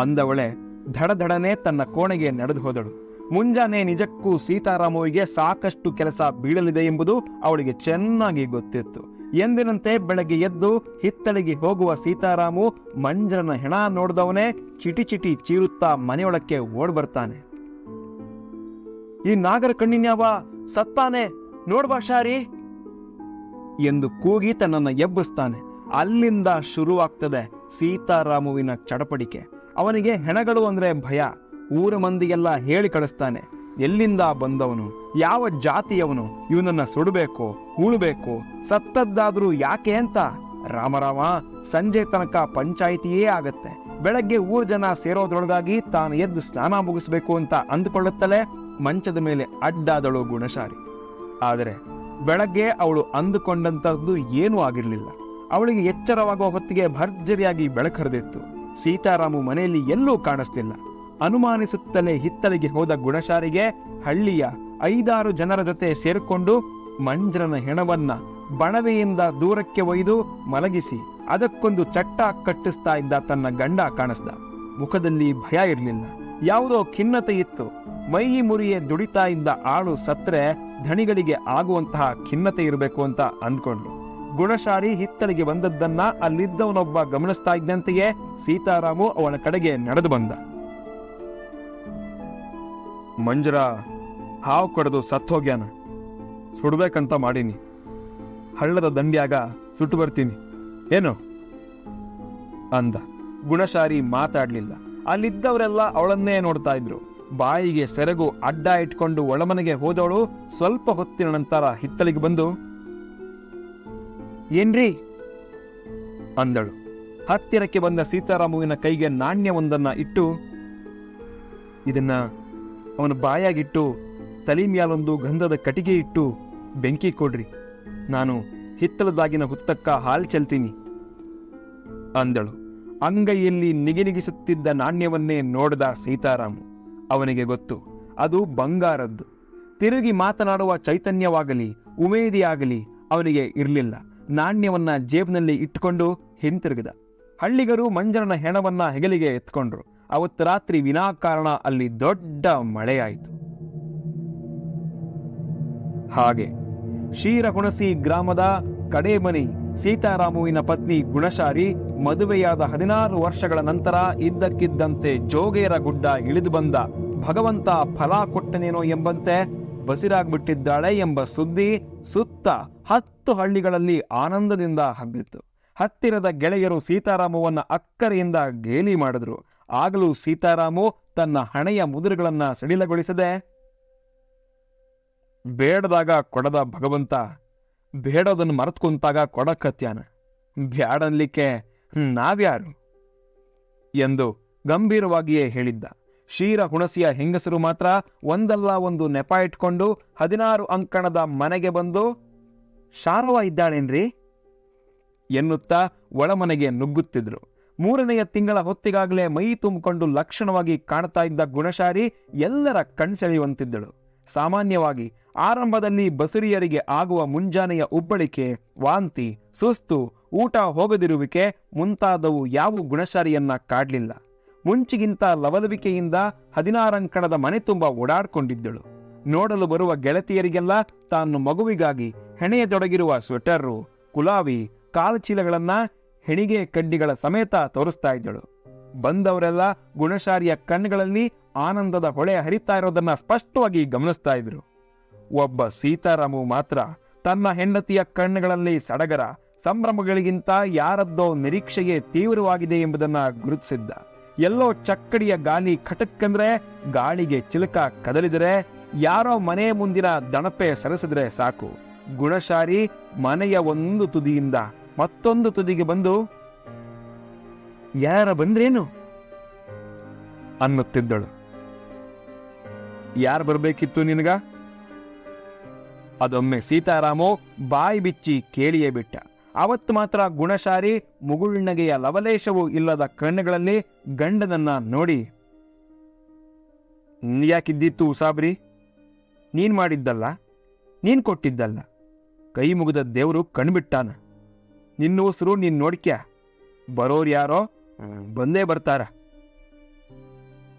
S1: ಅಂದವಳೆ ಧಡಧಡನೆ ತನ್ನ ಕೋಣೆಗೆ ನಡೆದು ಹೋದಳು. ಮುಂಜಾನೆ ನಿಜಕ್ಕೂ ಸೀತಾರಾಮುವಿಗೆ ಸಾಕಷ್ಟು ಕೆಲಸ ಬೀಳಲಿದೆ ಎಂಬುದು ಅವಳಿಗೆ ಚೆನ್ನಾಗಿ ಗೊತ್ತಿತ್ತು. ಎಂದಿನಂತೆ ಬೆಳಗ್ಗೆ ಎದ್ದು ಹಿತ್ತಲಿಗೆ ಹೋಗುವ ಸೀತಾರಾಮು ಮಂಜರನ ಹೆಣ ನೋಡಿದವನೇ ಚಿಟಿ ಚಿಟಿ ಚೀರುತ್ತಾ ಮನೆಯೊಳಕ್ಕೆ ಓಡ್ ಬರ್ತಾನೆ. ಈ ನಾಗರ ಕಣ್ಣಿನ್ಯಾವ ಸತ್ತಾನೆ? ನೋಡ್ಬಾ ಶಾರಿ! ಎಂದು ಕೂಗಿ ತನ್ನನ್ನು ಎಬ್ಬಿಸ್ತಾನೆ. ಅಲ್ಲಿಂದ ಶುರುವಾಗ್ತದೆ ಸೀತಾರಾಮುವಿನ ಚಡಪಡಿಕೆ. ಅವನಿಗೆ ಹೆಣಗಳು ಅಂದ್ರೆ ಭಯ. ಊರ ಮಂದಿಗೆಲ್ಲ ಹೇಳಿ ಕಳಿಸ್ತಾನೆ. ಎಲ್ಲಿಂದ ಬಂದವನು? ಯಾವ ಜಾತಿಯವನು? ಇವನನ್ನ ಸುಡಬೇಕು ಉಳಬೇಕು ಸತ್ತದ್ದಾದ್ರೂ ಯಾಕೆ ಅಂತ? ರಾಮರಾಮ ಸಂಜೆ ತನಕ ಪಂಚಾಯಿತಿಯೇ ಆಗತ್ತೆ. ಬೆಳಗ್ಗೆ ಊರ್ ಜನ ಸೇರೋದ್ರೊಳಗಾಗಿ ತಾನು ಎದ್ದು ಸ್ನಾನ ಮುಗಿಸ್ಬೇಕು ಅಂತ ಅಂದುಕೊಳ್ಳುತ್ತಲೇ ಮಂಚದ ಮೇಲೆ ಅಡ್ಡಾದಳು ಗುಣಶಾರಿ ಆದರೆ ಬೆಳಗ್ಗೆ ಅವಳು ಅಂದುಕೊಂಡಂತದ್ದು ಏನೂ ಆಗಿರಲಿಲ್ಲ. ಅವಳಿಗೆ ಎಚ್ಚರವಾಗುವ ಹೊತ್ತಿಗೆ ಭರ್ಜರಿಯಾಗಿ ಬೆಳಕರೆದಿತ್ತು ಸೀತಾರಾಮು ಮನೆಯಲ್ಲಿ ಎಲ್ಲೂ ಕಾಣಿಸ್ತಿಲ್ಲ. ಅನುಮಾನಿಸುತ್ತಲೇ ಹಿತ್ತಲಿಗೆ ಹೋದ ಗುಣಶಾರಿಗೆ ಹಳ್ಳಿಯ ಐದಾರು ಜನರ ಜೊತೆ ಸೇರಿಕೊಂಡು ಮಂಜ್ರನ ಹೆಣವನ್ನ ಬಣವೆಯಿಂದ ದೂರಕ್ಕೆ ಒಯ್ದು ಮಲಗಿಸಿ ಅದಕ್ಕೊಂದು ಚಟ್ಟ ಕಟ್ಟಿಸ್ತಾ ಇದ್ದ ತನ್ನ ಗಂಡ ಕಾಣಿಸ್ದ. ಮುಖದಲ್ಲಿ ಭಯ ಇರಲಿಲ್ಲ. ಯಾವುದೋ ಖಿನ್ನತೆ ಇತ್ತು. ಮೈ ಮುರಿಯೇ ದುಡಿತಾ ಇದ್ದ ಆಳು ಸತ್ರೆ ಧಣಿಗಳಿಗೆ ಆಗುವಂತಹ ಖಿನ್ನತೆ ಇರಬೇಕು ಅಂತ ಅಂದ್ಕೊಂಡ್ಲು ಗುಣಶಾರಿ ಹಿತ್ತಲಿಗೆ ಬಂದದ್ದನ್ನ ಅಲ್ಲಿದ್ದವನೊಬ್ಬ ಗಮನಿಸ್ತಾ ಇದ್ದಂತೆಯೇ ಸೀತಾರಾಮು ಅವನ ಕಡೆಗೆ ನಡೆದು ಬಂದ. ಮಂಜರ, ಹಾವು ಕಡ್ದು ಸತ್ತೋಗ್ಯಾನ ಸುಡ್ಬೇಕಂತ ಮಾಡೀನಿ. ಹಳ್ಳದ ದಂಡ್ಯಾಗ ಸುಟ್ಟು ಬರ್ತೀನಿ. ಏನು? ಅಂದ. ಗುಣಶಾರಿ ಮಾತಾಡಲಿಲ್ಲ. ಅಲ್ಲಿದ್ದವರೆಲ್ಲ ಅವಳನ್ನೇ ನೋಡ್ತಾ ಇದ್ರು. ಬಾಯಿಗೆ ಸೆರಗು ಅಡ್ಡ ಇಟ್ಕೊಂಡು ಒಳಮನೆಗೆ ಹೋದವಳು ಸ್ವಲ್ಪ ಹೊತ್ತಿನ ನಂತರ ಹಿತ್ತಲಿಗೆ ಬಂದು, ಏನ್ರಿ? ಅಂದಳು. ಹತ್ತಿರಕ್ಕೆ ಬಂದ ಸೀತಾರಾಮುವಿನ ಕೈಗೆ ನಾಣ್ಯವೊಂದನ್ನು ಇಟ್ಟು, ಇದನ್ನ ಅವನ ಬಾಯಾಗಿಟ್ಟು, ತಲೆ ಮ್ಯಾಲೊಂದು ಗಂಧದ ಕಟಿಗೆ ಇಟ್ಟು, ಬೆಂಕಿ ಕೊಡ್ರಿ. ನಾನು ಹಿತ್ತಲದಾಗಿನ ಹುತ್ತಕ್ಕ ಹಾಲ್ ಚೆಲ್ತೀನಿ. ಅಂದಳು. ಅಂಗೈಯಲ್ಲಿ ನಿಗಿನಿಗಿಸುತ್ತಿದ್ದ ನಾಣ್ಯವನ್ನೇ ನೋಡಿದ ಸೀತಾರಾಮು. ಅವನಿಗೆ ಗೊತ್ತು, ಅದು ಬಂಗಾರದ್ದು. ತಿರುಗಿ ಮಾತನಾಡುವ ಚೈತನ್ಯವಾಗಲಿ, ಉಮೇದಿಯಾಗಲಿ ಅವನಿಗೆ ಇರಲಿಲ್ಲ. ನಾಣ್ಯವನ್ನ ಜೇಬ್ನಲ್ಲಿ ಇಟ್ಟುಕೊಂಡು ಹಿಂತಿರುಗಿದ. ಹಳ್ಳಿಗರು ಮಂಜರನ ಹೆಣವನ್ನ ಹೆಗಲಿಗೆ ಎತ್ಕೊಂಡ್ರು. ಅವತ್ತು ರಾತ್ರಿ ವಿನಾಕಾರಣ ಅಲ್ಲಿ ದೊಡ್ಡ ಮಳೆಯಾಯಿತು. ಹಾಗೆ ಶೀರಹುಣಸಿ ಗ್ರಾಮದ ಕಡೇಮನಿ ಸೀತಾರಾಮುವಿನ ಪತ್ನಿ ಗುಣಶಾರಿ ಮದುವೆಯಾದ ಹದಿನಾರು ವರ್ಷಗಳ ನಂತರ ಇದ್ದಕ್ಕಿದ್ದಂತೆ ಜೋಗೇರ ಗುಡ್ಡ ಇಳಿದು ಬಂದ. ಭಗವಂತ ಫಲ ಕೊಟ್ಟನೇನೋ ಎಂಬಂತೆ ಬಸಿರಾಗ್ಬಿಟ್ಟಿದ್ದಾಳೆ ಎಂಬ ಸುದ್ದಿ ಸುತ್ತ ಹತ್ತು ಹಳ್ಳಿಗಳಲ್ಲಿ ಆನಂದದಿಂದ ಹಬ್ಬಿತ್ತು. ಹತ್ತಿರದ ಗೆಳೆಯರು ಸೀತಾರಾಮವನ್ನ ಅಕ್ಕರೆಯಿಂದ ಗೇಲಿ ಮಾಡಿದ್ರು. ಆಗಲೂ ಸೀತಾರಾಮು ತನ್ನ ಹಣೆಯ ಮುದುರುಗಳನ್ನ ಸಡಿಲಗೊಳಿಸದೆ ಬೇಡದಾಗ ಕೊಡದ ಭಗವಂತ, ಬೇಡೋದನ್ನು ಮರೆತು ಕುಂತಾಗ ಕೊಡಕತ್ಯಾನ ಬ್ಯಾಡನ್ಲಿಕ್ಕೆ ನಾವ್ಯಾರು? ಎಂದು ಗಂಭೀರವಾಗಿಯೇ ಹೇಳಿದ್ದ. ಶೀರ ಹುಣಸಿಯ ಹೆಂಗಸರು ಮಾತ್ರ ಒಂದಲ್ಲ ಒಂದು ನೆಪ ಇಟ್ಕೊಂಡು ಹದಿನಾರು ಅಂಕಣದ ಮನೆಗೆ ಬಂದು, ಶಾರವ ಇದ್ದಾಳೇನ್ರಿ? ಎನ್ನುತ್ತಾ ಒಳಮನೆಗೆ ನುಗ್ಗುತ್ತಿದ್ರು. ಮೂರನೆಯ ತಿಂಗಳ ಹೊತ್ತಿಗಾಗಲೇ ಮೈ ತುಂಬಿಕೊಂಡು ಲಕ್ಷಣವಾಗಿ ಕಾಣ್ತಾ ಇದ್ದ ಗುಣಶಾರಿ ಎಲ್ಲರ ಕಣ್ಸೆಳೆಯುವಂತಿದ್ದಳು. ಸಾಮಾನ್ಯವಾಗಿ ಆರಂಭದಲ್ಲಿ ಬಸುರಿಯರಿಗೆ ಆಗುವ ಮುಂಜಾನೆಯ ಉಬ್ಬಳಿಕೆ ವಾಂತಿ, ಸುಸ್ತು, ಊಟ ಹೋಗದಿರುವಿಕೆ ಮುಂತಾದವು ಯಾವ ಗುಣಶಾರಿಯನ್ನ ಕಾಡಲಿಲ್ಲ. ಮುಂಚಿಗಿಂತ ಲವಲವಿಕೆಯಿಂದ ಹದಿನಾರಂಕಣದ ಮನೆ ತುಂಬ ಓಡಾಡ್ಕೊಂಡಿದ್ದಳು. ನೋಡಲು ಬರುವ ಗೆಳತಿಯರಿಗೆಲ್ಲ ತಾನು ಮಗುವಿಗಾಗಿ ಹೆಣೆಯದೊಡಗಿರುವ ಸ್ವೆಟರು ಕುಲಾವಿ ಕಾಲಚೀಲಗಳನ್ನ ಹೆಣಿಗೆ ಕಡ್ಡಿಗಳ ಸಮೇತ ತೋರಿಸ್ತಾ ಇದ್ದಳು. ಬಂದವರೆಲ್ಲ ಗುಣಶಾರಿಯ ಕಣ್ಗಳಲ್ಲಿ ಆನಂದದ ಹೊಳೆ ಹರಿತಾ ಇರೋದನ್ನ ಸ್ಪಷ್ಟವಾಗಿ ಗಮನಿಸ್ತಾ ಇದ್ರು. ಒಬ್ಬ ಸೀತಾರಾಮು ಮಾತ್ರ ತನ್ನ ಹೆಂಡತಿಯ ಕಣ್ಣುಗಳಲ್ಲಿ ಸಡಗರ ಸಂಭ್ರಮಗಳಿಗಿಂತ ಯಾರದ್ದೋ ನಿರೀಕ್ಷೆಗೆ ತೀವ್ರವಾಗಿದೆ ಎಂಬುದನ್ನ ಗುರುತಿಸಿದ್ದ. ಎಲ್ಲೋ ಚಕ್ಕಡಿಯ ಗಾಲಿ ಖಟಕ್ಕಂದ್ರೆ ಗಾಳಿಗೆ ಚಿಲಕ ಕದಲಿದರೆ ಯಾರೋ ಮನೆ ಮುಂದಿನ ದಣಪೆ ಸರಸಿದ್ರೆ ಸಾಕು. ಗುಣಶಾರಿ ಮನೆಯ ಒಂದು ತುದಿಯಿಂದ ಮತ್ತೊಂದು ತುದಿಗೆ ಬಂದು, ಯಾರ ಬಂದ್ರೇನು? ಅನ್ನುತ್ತಿದ್ದಳು. ಯಾರು ಬರಬೇಕಿತ್ತು ನಿನಗ? ಅದೊಮ್ಮೆ ಸೀತಾರಾಮೋ ಬಾಯಿ ಬಿಚ್ಚಿ ಕೇಳಿಯೇ ಬಿಟ್ಟ. ಅವತ್ತು ಮಾತ್ರ ಗುಣಶಾರಿ ಮುಗುಳ್ನಗೆಯ ಲವಲೇಶವೂ ಇಲ್ಲದ ಕಣ್ಣುಗಳಲ್ಲಿ ಗಂಡನನ್ನ ನೋಡಿ ಯಾಕಿದ್ದಿತ್ತು ಉಸಾಬ್ರಿ? ನೀನ್ ಮಾಡಿದ್ದಲ್ಲ, ನೀನ್ ಕೊಟ್ಟಿದ್ದಲ್ಲ. ಕೈ ಮುಗಿದ ದೇವರು ಕಣ್ಬಿಟ್ಟಾನ. ನಿನ್ನ ಉಸಿರು ನೀನ್ ನೋಡ್ಕ್ಯ? ಬರೋರು ಯಾರೋ ಬಂದೇ ಬರ್ತಾರ.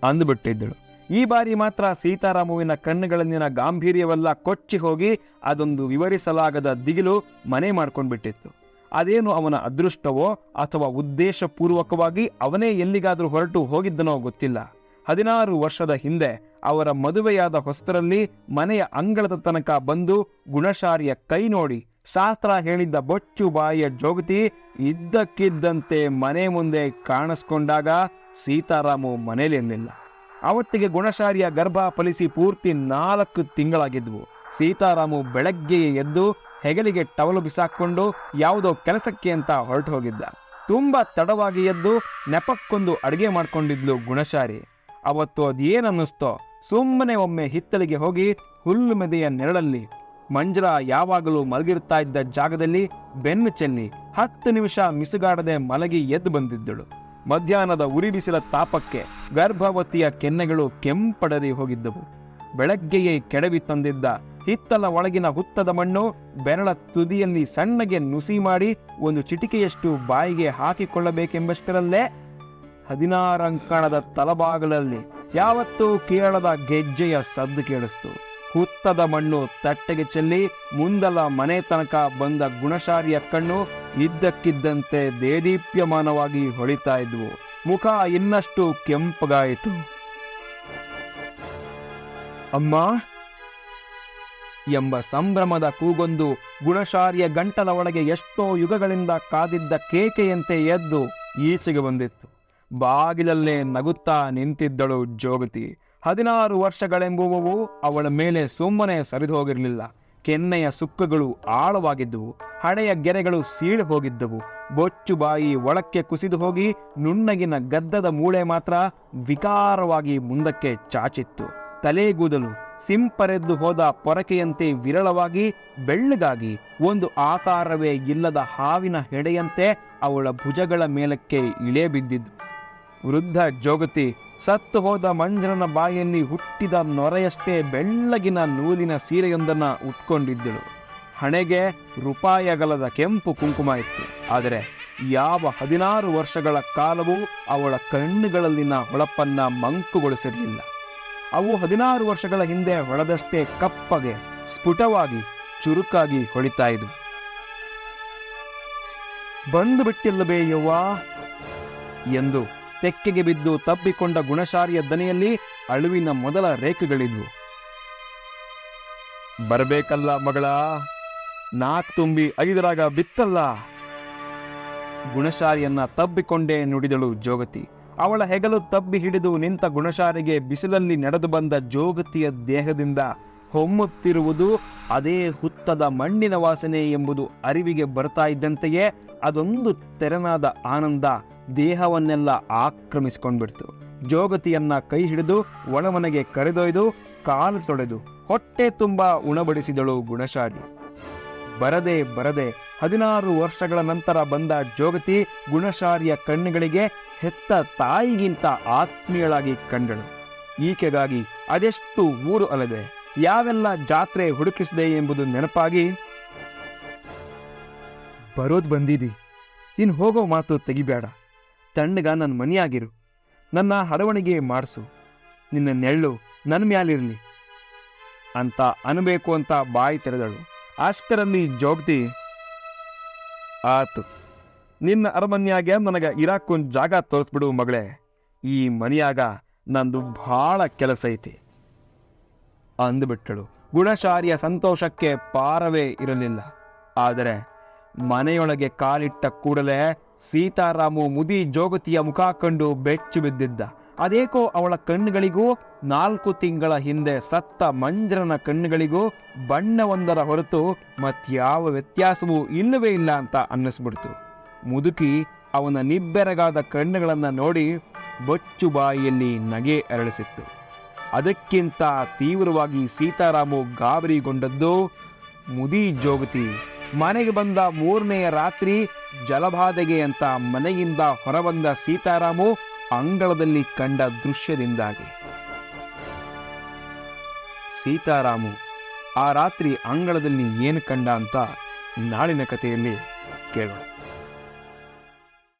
S1: ಅಂದುಬಿಟ್ಟಿದ್ದಳು. ಈ ಬಾರಿ ಮಾತ್ರ ಸೀತಾರಾಮುವಿನ ಕಣ್ಣುಗಳಲ್ಲಿನ ಗಾಂಭೀರ್ಯವೆಲ್ಲ ಕೊಚ್ಚಿ ಹೋಗಿ ಅದೊಂದು ವಿವರಿಸಲಾಗದ ದಿಗಿಲು ಮನೆ ಮಾಡ್ಕೊಂಡ್ಬಿಟ್ಟಿತ್ತು. ಅದೇನು ಅವನ ಅದೃಷ್ಟವೋ ಅಥವಾ ಉದ್ದೇಶಪೂರ್ವಕವಾಗಿ ಅವನೇ ಎಲ್ಲಿಗಾದ್ರೂ ಹೊರಟು ಹೋಗಿದ್ದನೋ ಗೊತ್ತಿಲ್ಲ. ಹದಿನಾರು ವರ್ಷದ ಹಿಂದೆ ಅವರ ಮದುವೆಯಾದ ಹೊಸ್ತರಲ್ಲಿ ಮನೆಯ ಅಂಗಳದ ತನಕ ಬಂದು ಗುಣಶಾರಿಯ ಕೈ ನೋಡಿ ಶಾಸ್ತ್ರ ಹೇಳಿದ್ದ ಬೊಚ್ಚು ಬಾಯಿಯ ಜೋಗತಿ ಇದ್ದಕ್ಕಿದ್ದಂತೆ ಮನೆ ಮುಂದೆ ಕಾಣಿಸ್ಕೊಂಡಾಗ ಸೀತಾರಾಮು ಮನೇಲಿರಲಿಲ್ಲ. ಅವತ್ತಿಗೆ ಗುಣಶಾರಿಯ ಗರ್ಭ ಫಲಿಸಿ ಪೂರ್ತಿ ನಾಲ್ಕು ತಿಂಗಳಾಗಿದ್ವು. ಸೀತಾರಾಮು ಬೆಳಗ್ಗೆಯೇ ಎದ್ದು ಹೆಗಲಿಗೆ ಟವಲು ಬಿಸಾಕೊಂಡು ಯಾವುದೋ ಕೆಲಸಕ್ಕೆ ಅಂತ ಹೊರಟು ಹೋಗಿದ್ದ ತುಂಬಾ ತಡವಾಗಿ ಎದ್ದು ನೆಪಕ್ಕೊಂದು ಅಡಿಗೆ ಮಾಡ್ಕೊಂಡಿದ್ಲು ಗುಣಶಾರಿ ಅವತ್ತು ಅದೇನನ್ನಿಸ್ತೋ ಸುಮ್ಮನೆ ಒಮ್ಮೆ ಹಿತ್ತಲಿಗೆ ಹೋಗಿ ಹುಲ್ಲು ಮೆದೆಯ ನೆರಳಲ್ಲಿ ಮಂಜರ ಯಾವಾಗಲೂ ಮಲಗಿರ್ತಾ ಇದ್ದ ಜಾಗದಲ್ಲಿ ಬೆನ್ನು ಚೆನ್ನಿ ಹತ್ತು ನಿಮಿಷ ಮಿಸುಗಾಡದೆ ಮಲಗಿ ಎದ್ದು ಬಂದಿದ್ದಳು. ಮಧ್ಯಾಹ್ನದ ಉರಿ ಬಿಸಿಲ ತಾಪಕ್ಕೆ ಗರ್ಭವತಿಯ ಕೆನ್ನೆಗಳು ಕೆಂಪಡದೆ ಹೋಗಿದ್ದವು. ಬೆಳಗ್ಗೆಯೇ ಕೆಡವಿ ತಂದಿದ್ದ ಹಿತ್ತಲ ಒಳಗಿನ ಹುತ್ತದ ಮಣ್ಣು ಬೆರಳ ತುದಿಯಲ್ಲಿ ಸಣ್ಣಗೆ ನುಸಿ ಮಾಡಿ ಒಂದು ಚಿಟಿಕೆಯಷ್ಟು ಬಾಯಿಗೆ ಹಾಕಿಕೊಳ್ಳಬೇಕೆಂಬಷ್ಟರಲ್ಲೇ ಹದಿನಾರಂಕಣದ ತಲಭಾಗಗಳಲ್ಲಿ ಯಾವತ್ತೂ ಕೇಳದ ಗೆಜ್ಜೆಯ ಸದ್ದು ಕೇಳಿಸ್ತು. ಹುತ್ತದ ಮಣ್ಣು ತಟ್ಟೆಗೆ ಚೆಲ್ಲಿ ಮುಂದಲ ಮನೆ ತನಕ ಬಂದ ಗುಣಶಾರಿಯ ಕಣ್ಣು ಇದ್ದಕ್ಕಿದ್ದಂತೆ ದೇದೀಪ್ಯಮಾನವಾಗಿ ಹೊಳಿತಾ ಇದ್ವು. ಮುಖ ಇನ್ನಷ್ಟು ಕೆಂಪಗಾಯಿತು. ಅಮ್ಮ! ಎಂಬ ಸಂಭ್ರಮದ ಕೂಗೊಂದು ಗುಣಶಾರಿಯ ಗಂಟಲ ಒಳಗೆ ಎಷ್ಟೋ ಯುಗಗಳಿಂದ ಕಾದಿದ್ದ ಕೇಕೆಯಂತೆ ಎದ್ದು ಈಚೆಗೆ ಬಂದಿತ್ತು. ಬಾಗಿಲಲ್ಲೇ ನಗುತ್ತಾ ನಿಂತಿದ್ದಳು ಜೋಗತಿ. ಹದಿನಾರು ವರ್ಷಗಳೆಂಬುವವು ಅವಳ ಮೇಲೆ ಸುಮ್ಮನೆ ಸರಿದು ಹೋಗಿರಲಿಲ್ಲ ಕೆನ್ನೆಯ ಸುಕ್ಕುಗಳು ಆಳವಾಗಿದ್ದವು ಹಳೆಯ ಗೆರೆಗಳು ಸೀಳು ಹೋಗಿದ್ದವು ಬೊಚ್ಚು ಬಾಯಿ ಒಳಕ್ಕೆ ಕುಸಿದು ಹೋಗಿ ನುಣ್ಣಗಿನ ಗದ್ದದ ಮೂಳೆ ಮಾತ್ರ ವಿಕಾರವಾಗಿ ಮುಂದಕ್ಕೆ ಚಾಚಿತ್ತು. ತಲೆಗೂದಲು ಸಿಂಪರೆದ್ದು ಹೋದ ಪೊರಕೆಯಂತೆ ವಿರಳವಾಗಿ ಬೆಳ್ಳಗಾಗಿ ಒಂದು ಆಕಾರವೇ ಇಲ್ಲದ ಹಾವಿನ ಹೆಡೆಯಂತೆ ಅವಳ ಭುಜಗಳ ಮೇಲಕ್ಕೆ ಇಳೆ ಬಿದ್ದಿದ್ದು. ವೃದ್ಧ ಜೋಗತಿ ಸತ್ತು ಹೋದ ಮಂಜನನ ಬಾಯಲ್ಲಿ ಹುಟ್ಟಿದ ನೊರೆಯಷ್ಟೇ ಬೆಳ್ಳಗಿನ ನೂಲಿನ ಸೀರೆಯೊಂದನ್ನ ಉಟ್ಕೊಂಡಿದ್ದಳು. ಹಣೆಗೆ ರೂಪಾಯಗಲದ ಕೆಂಪು ಕುಂಕುಮ ಇತ್ತು. ಆದರೆ ಯಾವ ಹದಿನಾರು ವರ್ಷಗಳ ಕಾಲವೂ ಅವಳ ಕಣ್ಣುಗಳಲ್ಲಿನ ಹೊಳಪನ್ನ ಮಂಕುಗೊಳಿಸಿರಲಿಲ್ಲ. ಅವು ಹದಿನಾರು ವರ್ಷಗಳ ಹಿಂದೆ ಹೊಳೆದಷ್ಟೇ ಕಪ್ಪಗೆ, ಸ್ಫುಟವಾಗಿ, ಚುರುಕಾಗಿ ಹೊಳಿತಾ ಇದ್ವು. ಬಂದು ಬಿಟ್ಟಿಲ್ಲವೇ ಯವ್ವ? ಎಂದು ತೆಕ್ಕೆಗೆ ಬಿದ್ದು ತಬ್ಬಿಕೊಂಡ ಗುಣಶಾರಿಯ ದನಿಯಲ್ಲಿ ಅಳುವಿನ ಮೊದಲ ರೇಖೆಗಳಿದ್ವು. ಬರಬೇಕಲ್ಲ ಮಗಳ? ನಾಕ್ ತುಂಬಿ ಐದರಾಗ ಬಿತ್ತಲ್ಲ? ಗುಣಶಾರಿಯನ್ನ ತಬ್ಬಿಕೊಂಡೇ ನುಡಿದಳು ಜೋಗತಿ. ಅವಳ ಹೆಗಲು ತಬ್ಬಿ ಹಿಡಿದು ನಿಂತ ಗುಣಶಾರಿಗೆ ಬಿಸಿಲಲ್ಲಿ ನಡೆದು ಬಂದ ಜೋಗತಿಯ ದೇಹದಿಂದ ಹೊಮ್ಮುತ್ತಿರುವುದು ಅದೇ ಹುತ್ತದ ಮಣ್ಣಿನ ವಾಸನೆ ಎಂಬುದು ಅರಿವಿಗೆ ಬರ್ತಾ ಇದ್ದಂತೆಯೇ ಅದೊಂದು ತೆರನಾದ ಆನಂದ. ದೇಹವನ್ನೆಲ್ಲ ಆಕ್ರಮಿಸ್ಕೊಂಡ್ಬಿಡ್ತು. ಜೋಗತಿಯನ್ನ ಕೈ ಹಿಡಿದು ಒಳಮನೆಗೆ ಕರೆದೊಯ್ದು ಕಾಲು ತೊಳೆದು ಹೊಟ್ಟೆ ತುಂಬ ಉಣಬಡಿಸಿದಳು ಗುಣಶಾಲಿ. ಬರದೆ ಬರದೆ ಹದಿನಾರು ವರ್ಷಗಳ ನಂತರ ಬಂದ ಜೋಗತಿ ಗುಣಶಾರಿಯ ಕಣ್ಣುಗಳಿಗೆ ಹೆತ್ತ ತಾಯಿಗಿಂತ ಆತ್ಮೀಯಳಾಗಿ ಕಂಡಳು. ಈಕೆಗಾಗಿ ಅದೆಷ್ಟು ಊರು ಅಲ್ಲದೆ ಯಾವೆಲ್ಲ ಜಾತ್ರೆ ಹುಡುಕಿಸಿದೆ ಎಂಬುದು ನೆನಪಾಗಿ, ಬರೋದು ಬಂದಿದಿ ಇನ್ನು ಹೋಗೋ ಮಾತು ತೆಗಿಬೇಡ ತಣ್ಣಗ ನನ್ನ ಮನೆಯಾಗಿರು. ನನ್ನ ಹಡವಣಿಗೆ ಮಾಡಿಸು. ನಿನ್ನ ನೆಳ್ಳು ನನ್ನ ಮ್ಯಾಲಿರಲಿ. ಅಂತ ಅನ್ಬೇಕು ಅಂತ ಬಾಯಿ ತೆರೆದಳು. ಅಷ್ಟರಲ್ಲಿ ಜೋಗ್ತಿ, ಆತು, ನಿನ್ನ ಅರಮನ್ಯಾಗ ನನಗೆ ಇರಾಕೊಂದ್ ಜಾಗ ತೋರಿಸ್ಬಿಡು ಮಗಳೇ. ಈ ಮನೆಯಾಗ ನಂದು ಬಹಳ ಕೆಲಸ ಐತಿ. ಅಂದುಬಿಟ್ಟಳು. ಗುಣಶಾರಿಯ ಸಂತೋಷಕ್ಕೆ ಪಾರವೇ ಇರಲಿಲ್ಲ. ಆದರೆ ಮನೆಯೊಳಗೆ ಕಾಲಿಟ್ಟ ಕೂಡಲೇ ಸೀತಾರಾಮು ಮುದಿ ಜೋಗತಿಯ ಮುಖ ಕಂಡು ಬೆಚ್ಚು ಬಿದ್ದಿದ್ದ. ಅದೇಕೋ ಅವಳ ಕಣ್ಣುಗಳಿಗೂ ನಾಲ್ಕು ತಿಂಗಳ ಹಿಂದೆ ಸತ್ತ ಮಂಜರನ ಕಣ್ಣುಗಳಿಗೂ ಬಣ್ಣವೊಂದರ ಹೊರತು ಮತ್ಯಾವ ವ್ಯತ್ಯಾಸವೂ ಇಲ್ಲವೇ ಇಲ್ಲ ಅಂತ ಅನ್ನಿಸ್ಬಿಡ್ತು. ಮುದುಕಿ ಅವನ ನಿಬ್ಬೆರಗಾದ ಕಣ್ಣುಗಳನ್ನು ನೋಡಿ ಬೊಚ್ಚು ಬಾಯಿಯಲ್ಲಿ ನಗೆ ಅರಳಿಸಿತ್ತು. ಅದಕ್ಕಿಂತ ತೀವ್ರವಾಗಿ ಸೀತಾರಾಮು ಗಾಬರಿಗೊಂಡದ್ದು ಮುದಿ ಜೋಗತಿ ಮನೆಗೆ ಬಂದ ಮೂರನೆಯ ರಾತ್ರಿ ಜಲಬಾಧೆಗೆ ಅಂತ ಮನೆಯಿಂದ ಹೊರಬಂದ ಸೀತಾರಾಮು ಅಂಗಳದಲ್ಲಿ ಕಂಡ ದೃಶ್ಯದಿಂದಾಗಿ. ಸೀತಾರಾಮು, ಆ ರಾತ್ರಿ ಅಂಗಳದಲ್ಲಿ ಏನು ಕಂಡ ಅಂತ ನಾಳಿನ ಕಥೆಯಲ್ಲಿ ಕೇಳೋಣ.